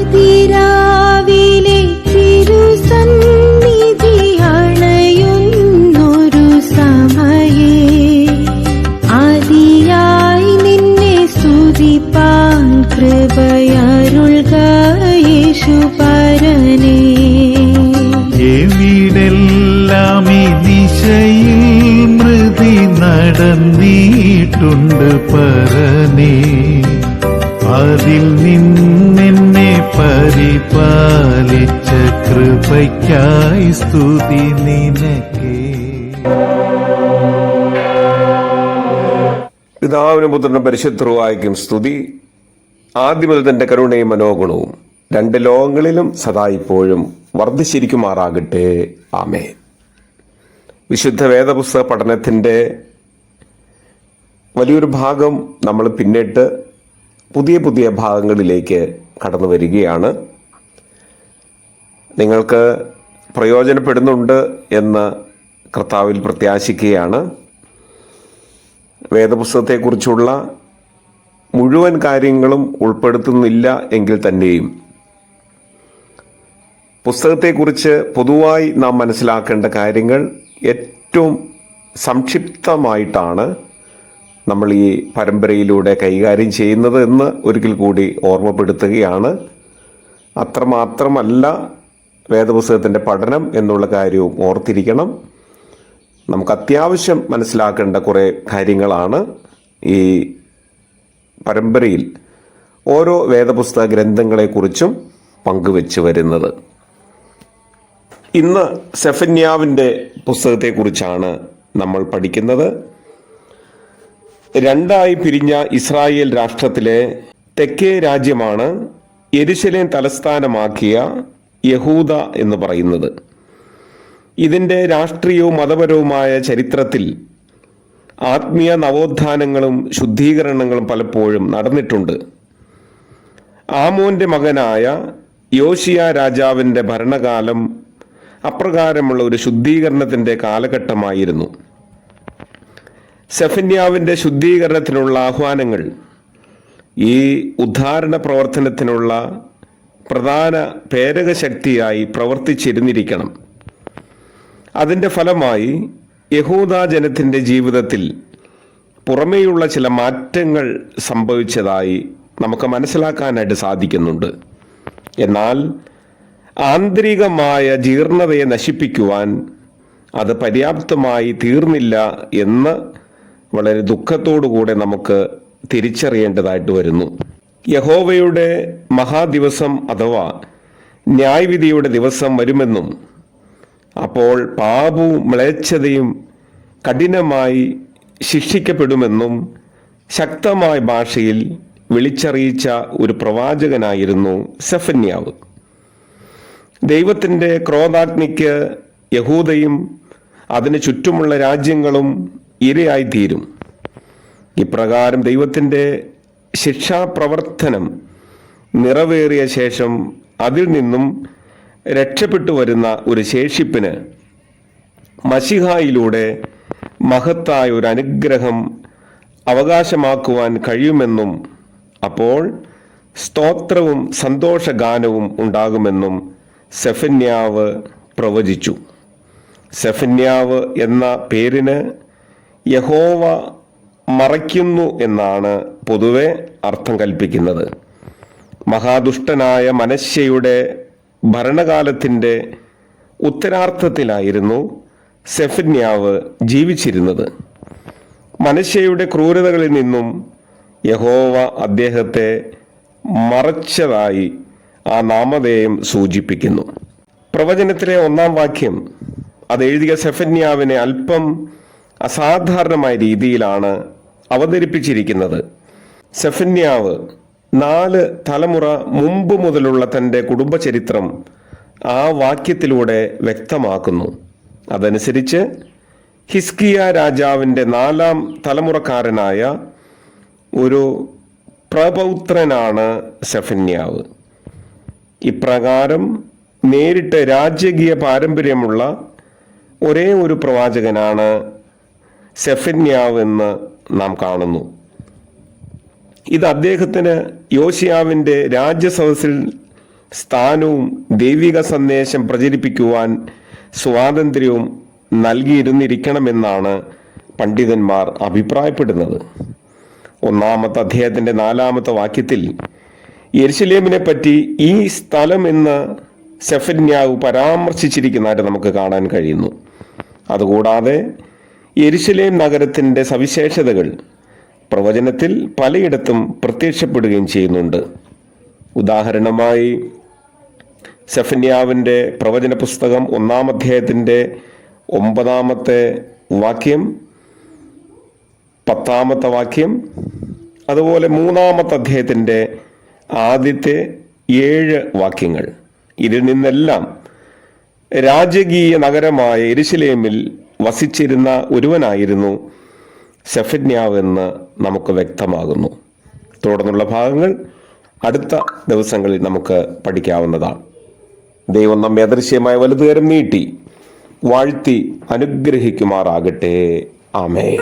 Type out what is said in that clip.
അതിരാവിലെ തിരുസന്നിധി അണയുന്നൊരു സമയേ. ആദിയായി നിന്നെ സ്തുതിപ്പാൻ കൃപയരുൾക യേശുപരനേ എവിടെല്ലാം ഈ ദിശയിൽ മൃതി നടന്നിട്ടുണ്ട് പരനേ. അതിൽ നിന്നെന്നെ പരിപാലിച്ച കൃപയ്ക്കായി സ്തുതി നിനക്കേ. പിതാവിനും പുത്രനും പരിശുദ്ധവായിക്കും സ്തുതി. ആദ്യമുതൽ തന്റെ കരുണയും മനോഗുണവും രണ്ട് ലോകങ്ങളിലും സദാ ഇപ്പോഴും വർദ്ധിച്ചിരിക്കുമാറാകട്ടെ. ആമേ വിശുദ്ധ വേദപുസ്തക പഠനത്തിന്റെ വലിയൊരു ഭാഗം നമ്മൾ പിന്നിട്ട് പുതിയ പുതിയ ഭാഗങ്ങളിലേക്ക് കടന്നു വരികയാണ്. നിങ്ങൾക്ക് പ്രയോജനപ്പെടുന്നുണ്ട് എന്ന് കർത്താവിൽ പ്രത്യാശിക്കുകയാണ്. വേദപുസ്തകത്തെക്കുറിച്ചുള്ള മുഴുവൻ കാര്യങ്ങളും ഉൾപ്പെടുത്തുന്നില്ല എങ്കിൽ തന്നെയും പുസ്തകത്തെക്കുറിച്ച് പൊതുവായി നാം മനസ്സിലാക്കേണ്ട കാര്യങ്ങൾ ഏറ്റവും സംക്ഷിപ്തമായിട്ടാണ് നമ്മൾ ഈ പരമ്പരയിലൂടെ കൈകാര്യം ചെയ്യുന്നത് എന്ന് ഒരിക്കൽ കൂടി ഓർമ്മപ്പെടുത്തുകയാണ്. അത്രമാത്രമല്ല വേദപുസ്തകത്തിന്റെ പഠനം എന്നുള്ള കാര്യവും ഓർത്തിരിക്കണം. നമുക്ക് അത്യാവശ്യം മനസ്സിലാക്കേണ്ട കുറേ കാര്യങ്ങളാണ് ഈ പരമ്പരയിൽ ഓരോ വേദപുസ്തക ഗ്രന്ഥങ്ങളെക്കുറിച്ചും പങ്കുവെച്ച് വരുന്നത്. ഇന്ന് സെഫന്യാവിന്റെ പുസ്തകത്തെക്കുറിച്ചാണ് നമ്മൾ പഠിക്കുന്നത്. രണ്ടായി പിരിഞ്ഞ ഇസ്രായേൽ രാഷ്ട്രത്തിലെ തെക്കേ രാജ്യമാണ് എരിശലേൻ തലസ്ഥാനമാക്കിയ യഹൂദ എന്ന് പറയുന്നത്. ഇതിന്റെ രാഷ്ട്രീയവും മതപരവുമായ ചരിത്രത്തിൽ ആത്മീയ നവോത്ഥാനങ്ങളും ശുദ്ധീകരണങ്ങളും പലപ്പോഴും നടന്നിട്ടുണ്ട്. ആമോന്റെ മകനായ യോഷിയ രാജാവിന്റെ ഭരണകാലം അപ്രകാരമുള്ള ഒരു ശുദ്ധീകരണത്തിന്റെ കാലഘട്ടമായിരുന്നു. സെഫന്യാവിന്റെ ശുദ്ധീകരണത്തിനുള്ള ആഹ്വാനങ്ങൾ ഈ ഉദ്ധാരണ പ്രവർത്തനത്തിനുള്ള പ്രധാന പ്രേരകശക്തിയായി പ്രവർത്തിച്ചിരുന്നിരിക്കണം. അതിന്റെ ഫലമായി യഹൂദാജനത്തിന്റെ ജീവിതത്തിൽ പുറമേയുള്ള ചില മാറ്റങ്ങൾ സംഭവിച്ചതായി നമുക്ക് മനസ്സിലാക്കാനായിട്ട് സാധിക്കുന്നുണ്ട്. എന്നാൽ ആന്തരികമായ ജീർണതയെ നശിപ്പിക്കുവാൻ അത് പര്യാപ്തമായി തീർന്നില്ല എന്ന് വളരെ ദുഃഖത്തോടുകൂടെ നമുക്ക് തിരിച്ചറിയേണ്ടതായിട്ട് വരുന്നു. യഹോവയുടെ മഹാദിവസം അഥവാ ന്യായവിധിയുടെ ദിവസം വരുമെന്നും അപ്പോൾ പാപവും മ്ലേച്ഛതയും കഠിനമായി ശിക്ഷിക്കപ്പെടുമെന്നും ശക്തമായ ഭാഷയിൽ വിളിച്ചറിയിച്ച ഒരു പ്രവാചകനായിരുന്നു സെഫന്യാവ്. ദൈവത്തിന്റെ ക്രോധാഗ്നിക്ക് യഹൂദയും അതിന് ചുറ്റുമുള്ള രാജ്യങ്ങളും ഇരയായിത്തീരും. ഇപ്രകാരം ദൈവത്തിന്റെ ശിക്ഷാപ്രവർത്തനം നിറവേറിയ ശേഷം അതിൽ നിന്നും രക്ഷപ്പെട്ടു വരുന്ന ഒരു ശേഷിപ്പിന് മഷിഹായിലൂടെ മഹത്തായ ഒരു അനുഗ്രഹം അവകാശമാക്കുവാൻ കഴിയുമെന്നും അപ്പോൾ സ്തോത്രവും സന്തോഷഗാനവും ഉണ്ടാകുമെന്നും സെഫന്യാവ് പ്രവചിച്ചു. സെഫന്യാവ് എന്ന പേരിന് യഹോവ മറയ്ക്കുന്നു എന്നാണ് പൊതുവെ അർത്ഥം കൽപ്പിക്കുന്നത്. മഹാദുഷ്ടനായ മനശ്ശയുടെ ഭരണകാലത്തിന്റെ ഉത്തരാർത്ഥത്തിലായിരുന്നു സെഫന്യാവ് ജീവിച്ചിരുന്നത്. മനശ്ശയുടെ ക്രൂരതകളിൽ നിന്നും യഹോവ അദ്ദേഹത്തെ മറച്ചതായി ആ നാമധേയം സൂചിപ്പിക്കുന്നു. പ്രവചനത്തിലെ ഒന്നാം വാക്യം അത് എഴുതിയ സെഫന്യാവിനെ അല്പം അസാധാരണമായ രീതിയിലാണ് അവതരിപ്പിച്ചിരിക്കുന്നത്. സെഫന്യാവ് നാല് തലമുറ മുമ്പ് മുതലുള്ള തന്റെ കുടുംബചരിത്രം ആ വാക്യത്തിലൂടെ വ്യക്തമാക്കുന്നു. അതനുസരിച്ച് ഹിസ്കിയ രാജാവിന്റെ നാലാം തലമുറക്കാരനായ ഒരു പ്രപൗത്രനാണ് സെഫന്യാവ്. ഇപ്രകാരം നേരിട്ട് രാജകീയ പാരമ്പര്യമുള്ള ഒരേ ഒരു പ്രവാചകനാണ് സെഫന്യാവ് എന്ന് നാം കാണുന്നു. ഇത് അദ്ദേഹത്തിന് യോശിയാവിന്റെ രാജ്യസദസ്സിൽ സ്ഥാനവും ദൈവിക സന്ദേശം പ്രചരിപ്പിക്കുവാൻ സ്വാതന്ത്ര്യവും നൽകിയിരുന്നിരിക്കണമെന്നാണ് പണ്ഡിതന്മാർ അഭിപ്രായപ്പെടുന്നത്. ഒന്നാമത്തെ അദ്ദേഹത്തിന്റെ നാലാമത്തെ വാക്യത്തിൽ യെരുസലേമിനെ പറ്റി ഈ സ്ഥലം എന്ന് സെഫന്യാവ് പരാമർശിച്ചിരിക്കുന്നതായിട്ട് നമുക്ക് കാണാൻ കഴിയുന്നു. അതുകൂടാതെ യെരുശലേം നഗരത്തിന്റെ സവിശേഷതകൾ പ്രവചനത്തിൽ പലയിടത്തും പ്രത്യക്ഷപ്പെടുകയും ചെയ്യുന്നുണ്ട്. ഉദാഹരണമായി സെഫന്യാവിന്റെ പ്രവചന പുസ്തകം ഒന്നാം അധ്യായത്തിന്റെ ഒമ്പതാമത്തെ വാക്യം പത്താമത്തെ വാക്യം അതുപോലെ മൂന്നാമത്തെ അധ്യായത്തിന്റെ ആദ്യത്തെ ഏഴ് വാക്യങ്ങൾ. ഇതിൽ നിന്നെല്ലാം രാജകീയ നഗരമായ എരുശലേമിൽ വസിച്ചിരുന്ന ഒരുവനായിരുന്നു സെഫന്യാവ് എന്ന് നമുക്ക് വ്യക്തമാകുന്നു. തുടർന്നുള്ള ഭാഗങ്ങൾ അടുത്ത ദിവസങ്ങളിൽ നമുക്ക് പഠിക്കാവുന്നതാണ്. ദൈവം നമ്മെ അദൃശ്യമായ വലുതുകരം നീട്ടി വാഴ്ത്തി അനുഗ്രഹിക്കുമാറാകട്ടെ. ആമേ